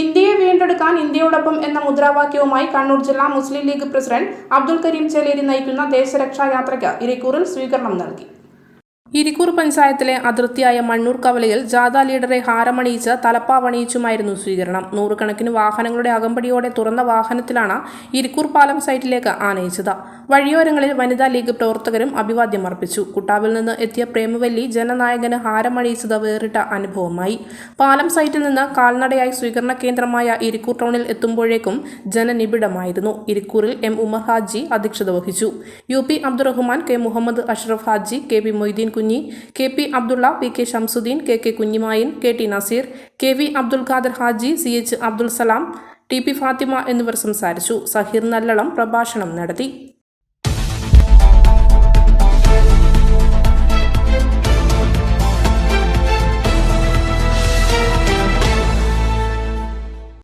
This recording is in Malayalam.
ഇന്ത്യയെ വീണ്ടെടുക്കാൻ ഇന്ത്യയോടൊപ്പം എന്ന മുദ്രാവാക്യവുമായി കണ്ണൂർ ജില്ലാ Muslim League president Abdul Karim Cheleri നയിക്കുന്ന ദേശരക്ഷാ യാത്രയ്ക്ക് ഇരിക്കൂറിൽ സ്വീകരണം നൽകി. ഇരിക്കൂർ പഞ്ചായത്തിലെ അതിർത്തിയായ മണ്ണൂർ കവലയിൽ ജാഥ ലീഡറെ ഹാരമണിയിച്ച് തലപ്പാവണിയിച്ചുമായിരുന്നു സ്വീകരണം. നൂറുകണക്കിന് വാഹനങ്ങളുടെ അകമ്പടിയോടെ തുറന്ന വാഹനത്തിലാണ് ഇരിക്കൂർ പാലം സൈറ്റിലേക്ക് ആനയിച്ചത്. വഴിയോരങ്ങളിൽ വനിതാ ലീഗ് പ്രവർത്തകരും അഭിവാദ്യം അർപ്പിച്ചു. കുട്ടാവിൽ നിന്ന് എത്തിയ പ്രേമവല്ലി ജനനായകന് ഹാരമണിയിച്ചത് വേറിട്ട അനുഭവമായി. പാലം സൈറ്റിൽ നിന്ന് കാൽനടയായി സ്വീകരണ കേന്ദ്രമായ ഇരിക്കൂർ ടൗണിൽ എത്തുമ്പോഴേക്കും ജനനിബിഡമായിരുന്നു. ഇരിക്കൂറിൽ എം ഉമർ ഹാജി അധ്യക്ഷത വഹിച്ചു. U P Abdurahman K Muhammad Ashraf Haji K P Moideen Kunhi K P Abdulla P K Shamsuddin K K Kunhimayin K T Naseer K V Abdul Khader Haji C H Abdul Salam T P Fathima എന്നിവർ സംസാരിച്ചു. സഹീർ നല്ലളം പ്രഭാഷണം നടത്തി.